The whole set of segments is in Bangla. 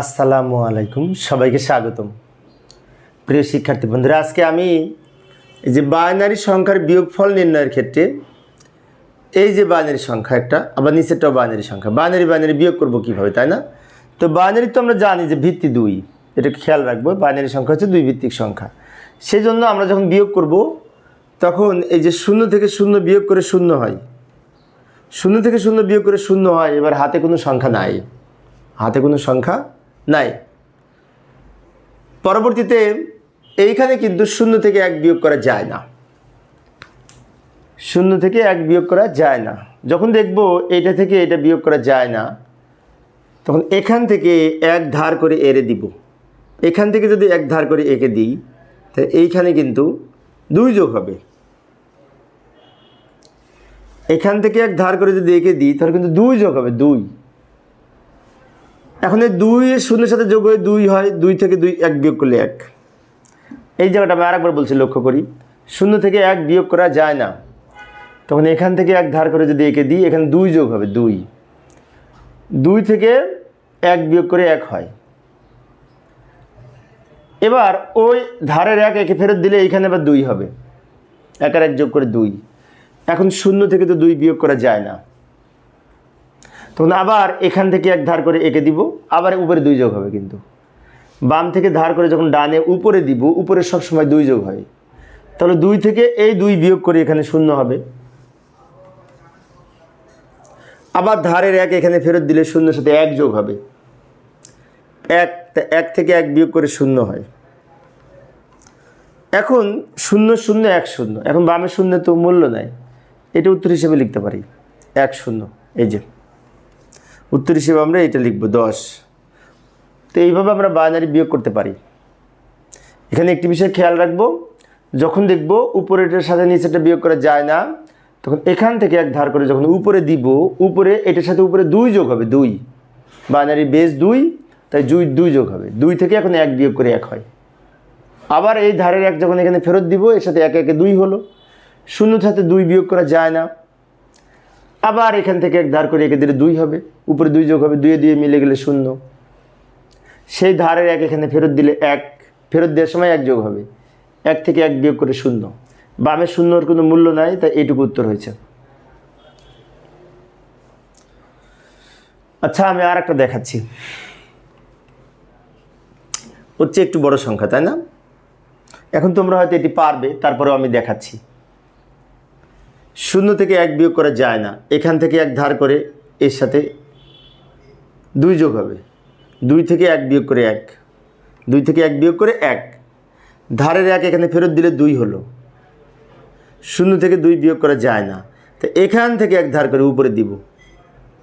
আসসালামু আলাইকুম, সবাইকে স্বাগতম। প্রিয় শিক্ষার্থী বন্ধুরা, আজকে আমি এই যে বাইনারি সংখ্যার বিয়োগফল নির্ণয়ের ক্ষেত্রে এই যে বাইনারি সংখ্যা একটা, আবার নিচেরটাও বাইনারি সংখ্যা, বাইনারি বাইনারি বিয়োগ করব কীভাবে, তাই না? তো বাইনারি তো আমরা জানি যে ভিত্তি দুই এটা খেয়াল রাখব, বাইনারি সংখ্যা হচ্ছে দুই ভিত্তিক সংখ্যা। সেই জন্য আমরা যখন বিয়োগ করব, তখন এই যে শূন্য থেকে শূন্য বিয়োগ করে শূন্য হয়, শূন্য থেকে শূন্য বিয়োগ করে শূন্য হয়, এবার হাতে কোনো সংখ্যা নাই, হাতে কোনো সংখ্যা নাই। পরবর্তীতে এইখানে কিন্তু শূন্য থেকে এক বিয়োগ করা যায় না। শূন্য থেকে এক বিয়োগ করা যায় না। যখন দেখব এটা থেকে এটা বিয়োগ করা যায় না, তখন এখান থেকে এক ধার করে এরে দিব। এখান থেকে যদি এক ধার করে একে দিই, তাহলে এইখানে কিন্তু দুই যোগ হবে। এখান থেকে এক ধার করে যদি একে দিই, তাহলে কিন্তু দুই যোগ হবে, দুই। এখন এই দুই শূন্যের সাথে যোগ হয়ে দুই হয়, দুই থেকে দুই, এক বিয়োগ করলে এক। এই জায়গাটা আমি আরেকবার বলছি, লক্ষ্য করি। শূন্য থেকে এক বিয়োগ করা যায় না। তখন এখান থেকে এক ধার করে যদি একে দিই, এখানে দুই যোগ হবে, দুই। দুই থেকে এক বিয়োগ করে এক হয়। এবার ওই ধারের এক একে ফেরত দিলে এইখানে আবার দুই হবে। এক আর এক যোগ করে দুই। এখন শূন্য থেকে তো দুই বিয়োগ করা যায় না। তখন আবার এখান থেকে এক ধার করে এঁকে দিব, আবার উপরে দুই যোগ হবে কিন্তু। বাম থেকে ধার করে যখন ডানে উপরে দিব, উপরে সব সময় দুই যোগ হয়। তাহলে দুই থেকে এই দুই বিয়োগ করে এখানে শূন্য হবে। আবার ধারের এক এখানে ফেরত দিলে শূন্যের সাথে এক যোগ হবে। এক এক থেকে এক বিয়োগ করে শূন্য হয়। এখন শূন্য শূন্য, এক শূন্য। এখন বামের শূন্য তো মূল্য নাই। এটা উত্তর হিসেবে লিখতে পারি। এক শূন্য, এই যে। উত্তর হিসেবে আমরা এটা লিখব দশ। তো এইভাবে আমরা বাইনারি বিয়োগ করতে পারি। এখানে একটি বিষয় খেয়াল রাখব, যখন দেখব উপরেটার সাথে নিচেটা বিয়োগ করা যায় না, তখন এখান থেকে এক ধার করে যখন উপরে দিব, উপরে এটার সাথে উপরে দুই যোগ হবে দুই। বাইনারি বেস দুই, তাই দুই দুই যোগ হবে। দুই থেকে এখন এক বিয়োগ করে এক হয়। আবার এই ধারের এক যখন এখানে ফেরত দিব, এর সাথে একে একে দুই হলো। শূন্য সাথে দুই বিয়োগ করা যায় না। আবার এখান থেকে এক ধার করে একে দিলে দুই হবে, উপরে দুই যোগ হবে, দুয়ে দিয়ে মিলে গেলে শূন্য। সেই ধারের এক এখানে ফেরত দিলে এক, ফেরত দেওয়ার সময় এক যোগ হবে। এক থেকে এক বিয়োগ করে শূন্য। বামের শূন্যর কোনো মূল্য নাই, তাই এইটুকু উত্তর হয়েছে। আচ্ছা আমি আর একটা দেখাচ্ছি। হচ্ছে একটু বড় সংখ্যা, তাই না? এখন তোমরা হয়তো এটি পারবে, তারপরেও আমি দেখাচ্ছি। শূন্য থেকে এক বিয়োগ করা যায় না। এখান থেকে এক ধার করে এর সাথে দুই যোগ হবে। দুই থেকে এক বিয়োগ করে এক। দুই থেকে এক বিয়োগ করে এক। ধারের এক এখানে ফেরত দিলে দুই হলো। শূন্য থেকে দুই বিয়োগ করা যায় না। তো এখান থেকে এক ধার করে উপরে দিব।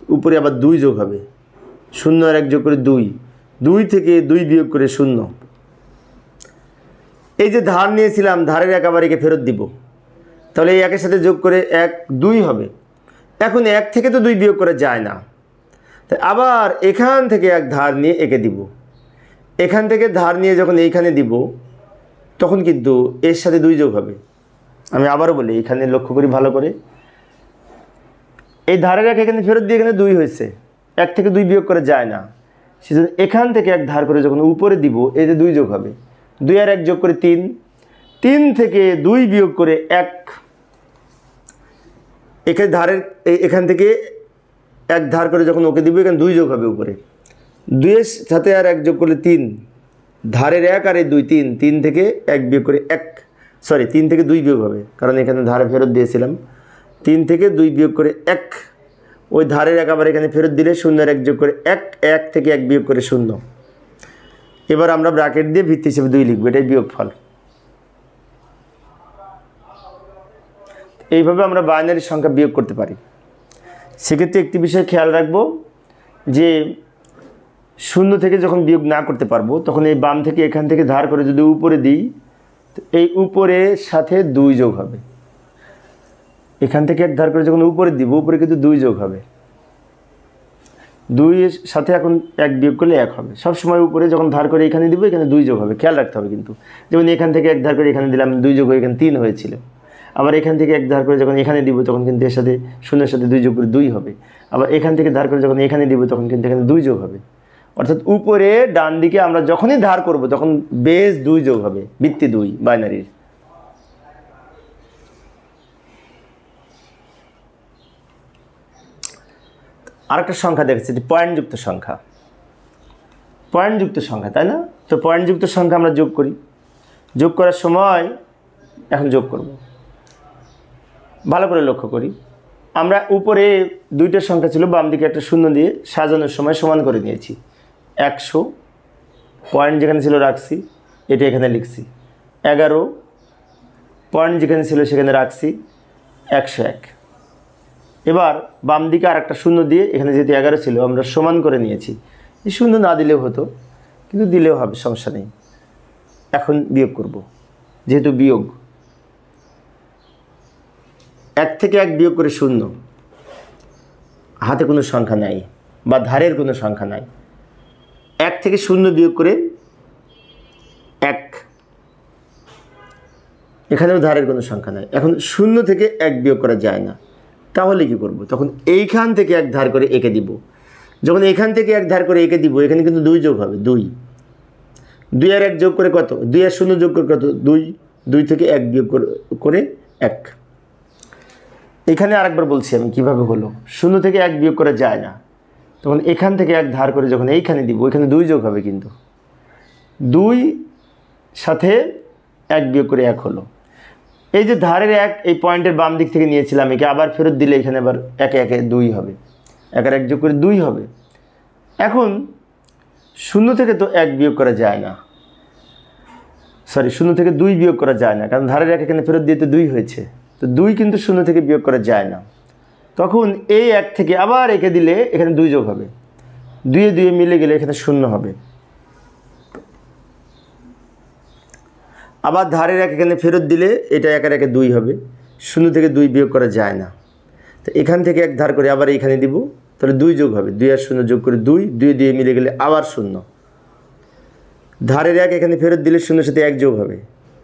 উপরে আবার দুই যোগ হবে। শূন্য আর এক যোগ করে দুই। দুই থেকে দুই বিয়োগ করে শূন্য। এই যে ধার নিয়েছিলাম, ধারের এক আবার একে ফেরত দিব। তাহলে এই একের সাথে যোগ করে এক দুই হবে। এখন এক থেকে তো দুই বিয়োগ করা যায় না। তাই আবার এখান থেকে এক ধার নিয়ে একে দিব। এখান থেকে ধার নিয়ে যখন এইখানে দিব, তখন কিন্তু এর সাথে দুই যোগ হবে। আমি আবারও বলি, এখানে লক্ষ্য করি ভালো করে। এই ধারের এক এখানে ফেরত দিয়ে এখানে দুই হয়েছে। এক থেকে দুই বিয়োগ করা যায় না। সেজন্য এখান থেকে এক ধার করে যখন উপরে দিব, এতে দুই যোগ হবে। দুই আর এক যোগ করে তিন। তিন থেকে দুই বিয়োগ করে এক। এখানে ধারের এখান থেকে এক ধার করে যখন ওকে দিব, এখানে দুই যোগ হবে উপরে। দুইয়ের সাথে আর এক যোগ করলে তিন। ধারের এক আর এই দুই, তিন। তিন থেকে এক বিয়োগ করে এক। সরি, তিন থেকে দুই বিয়োগ হবে, কারণ এখানে ধারে ফেরত দিয়েছিলাম। তিন থেকে দুই বিয়োগ করে এক। ওই ধারের এক আবার এখানে ফেরত দিলে শূন্যের এক যোগ করে এক এক থেকে এক বিয়োগ করে শূন্য। এবার আমরা ব্র্যাকেট দিয়ে ভিত্তি হিসেবে দুই লিখব, এটাই বিয়োগ এইভাবে আমরা বাইনারি সংখ্যা বিয়োগ করতে পারি। সেক্ষেত্রে একটি বিষয় খেয়াল রাখব যে শূন্য থেকে যখন বিয়োগ না করতে পারব, তখন এই বাম থেকে এখান থেকে ধার করে যদি উপরে দিই এই উপরের সাথে দুই যোগ হবে। এখান থেকে এক ধার করে যখন উপরে দিব, উপরে কিন্তু দুই যোগ হবে। দুইয়ের সাথে এখন এক বিয়োগ করলে এক হবে। সব সময় উপরে যখন ধার করে এখানে দিব, এখানে দুই যোগ হবে। খেয়াল রাখতে হবে কিন্তু। যেমন এখান থেকে এক ধার করে এখানে দিলাম, দুই যোগ হয়ে এখানে তিন হয়েছিল। আবার এখান থেকে এক ধার করে যখন এখানে দিব, তখন কিন্তু এর সাথে শূন্যের সাথে দুই যোগ করে দুই হবে। আবার এখান থেকে ধার করে যখন এখানে দিব, তখন কিন্তু এখানে দুই যোগ হবে। অর্থাৎ উপরে ডান দিকে আমরা যখনই ধার করব, তখন বেস দুই যোগ হবে, ভিত্তি দুই বাইনারির আরেকটা সংখ্যা দেখেছি, এটি পয়েন্টযুক্ত সংখ্যা। পয়েন্টযুক্ত সংখ্যা, তাই না? তো পয়েন্টযুক্ত সংখ্যা আমরা যোগ করি। যোগ করার সময় এখন যোগ করব। ভালো করে লক্ষ্য করি। আমরা উপরে দুইটা সংখ্যা ছিল বাম দিকে একটা শূন্য দিয়ে সাজানোর সময় সমান করে নিয়েছি। একশো, পয়েন্ট যেখানে ছিল রাখছি, এটা এখানে লিখছি। এগারো, পয়েন্ট যেখানে ছিল সেখানে রাখছি, একশো এক। এবার বাম দিকে আর একটা শূন্য দিয়ে, এখানে যেহেতু এগারো ছিল, আমরা সমান করে নিয়েছি। এই শূন্য না দিলেও হতো, কিন্তু দিলেও হবে, সমস্যা নেই। এখন বিয়োগ করব, যেহেতু বিয়োগ। এক থেকে এক বিয়োগ করে শূন্য। হাতে কোনো সংখ্যা নাই বা ধারের কোনো সংখ্যা নাই। এক থেকে শূন্য বিয়োগ করে এক। এখানেও ধারের কোনো সংখ্যা নাই। এখন শূন্য থেকে এক বিয়োগ করা যায় না। তাহলে কি করব? তখন এইখান থেকে এক ধার করে এঁকে দিব। যখন এখান থেকে এক ধার করে এঁকে দিব, এখানে কিন্তু দুই যোগ হবে, দুই। দুই আর এক যোগ করে কত? দুই আর শূন্য যোগ করে কত? দুই। দুই থেকে এক বিয়োগ করে- এক। এখানে আরেকবার বলছি আমি কীভাবে হলো। শূন্য থেকে এক বিয়োগ করা যায় না। তখন এখান থেকে এক ধার করে যখন এইখানে দিব, ওইখানে দুই যোগ হবে কিন্তু। দুই সাথে এক বিয়োগ করে এক হলো। এই যে ধারের এক, এই পয়েন্টের বাম দিক থেকে নিয়েছিলাম একে, আবার ফেরত দিলে এখানে আবার একে একে দুই হবে। একের এক যোগ করে দুই হবে। এখন শূন্য থেকে তো এক বিয়োগ করা যায় না। সরি শূন্য থেকে দুই বিয়োগ করা যায় না, কারণ ধারের এক এখানে ফেরত দিয়ে তো দুই হয়েছে। তো দুই কিন্তু শূন্য থেকে বিয়োগ করা যায় না। তখন এই এক থেকে আবার একে দিলে এখানে দুই যোগ হবে। দুয়ে দুয়ে মিলে গেলে এখানে শূন্য হবে। আবার ধারের এক এখানে ফেরত দিলে এটা একের একে দুই হবে। শূন্য থেকে দুই বিয়োগ করা যায় না। তো এখান থেকে এক ধার করে আবার এখানে দিব, তাহলে দুই যোগ হবে। দুই আর শূন্য যোগ করে দুই দুই দিয়ে মিলে গেলে আবার শূন্য। ধারের এক এখানে ফেরত দিলে শূন্যের সাথে এক যোগ হবে।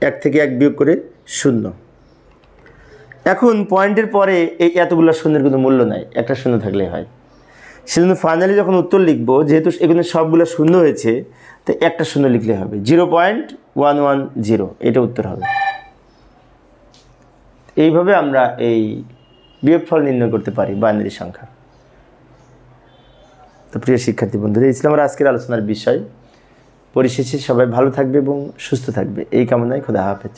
এক থেকে এক বিয়োগ করে শূন্য। এখন পয়েন্টের পরে এই এতগুলো শূন্যের কোনো মূল্য নাই, একটা শূন্য থাকলে হয়। সেজন্য ফাইনালি যখন উত্তর লিখব, যেহেতু এখানে সবগুলো শূন্য হয়েছে, তো একটা শূন্য লিখলে হবে। Zero point one one zero এটা উত্তর হবে। এইভাবে আমরা এই বিয়োগফল নির্ণয় করতে পারি বাইনারি সংখ্যা। তো প্রিয় শিক্ষার্থী বন্ধুরা আমার আজকের আলোচনার বিষয়। পরিশেষে সবাই ভালো থাকবে এবং সুস্থ থাকবে। এই কামনায় খোদা হাফেজ।